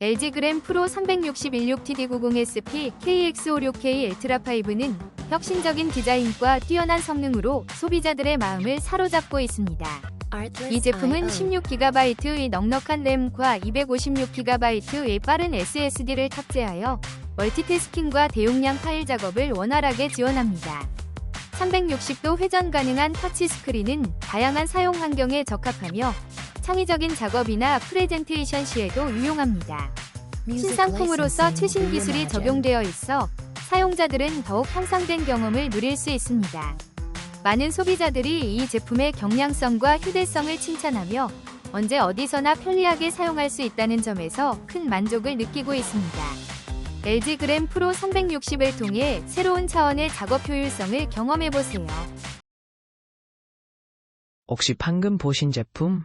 LG 그램 프로 361-6TD90SP KX56K 울트라5는 혁신적인 디자인과 뛰어난 성능으로 소비자들의 마음을 사로잡고 있습니다. 이 제품은 16GB의 넉넉한 램과 256GB의 빠른 SSD를 탑재하여 멀티태스킹과 대용량 파일 작업을 원활하게 지원합니다. 360도 회전 가능한 터치 스크린은 다양한 사용 환경에 적합하며 창의적인 작업이나 프레젠테이션 시에도 유용합니다. 신상품으로서 최신 기술이 적용되어 있어 사용자들은 더욱 향상된 경험을 누릴 수 있습니다. 많은 소비자들이 이 제품의 경량성과 휴대성을 칭찬하며 언제 어디서나 편리하게 사용할 수 있다는 점에서 큰 만족을 느끼고 있습니다. LG 그램 프로 360을 통해 새로운 차원의 작업 효율성을 경험해보세요. 혹시 방금 보신 제품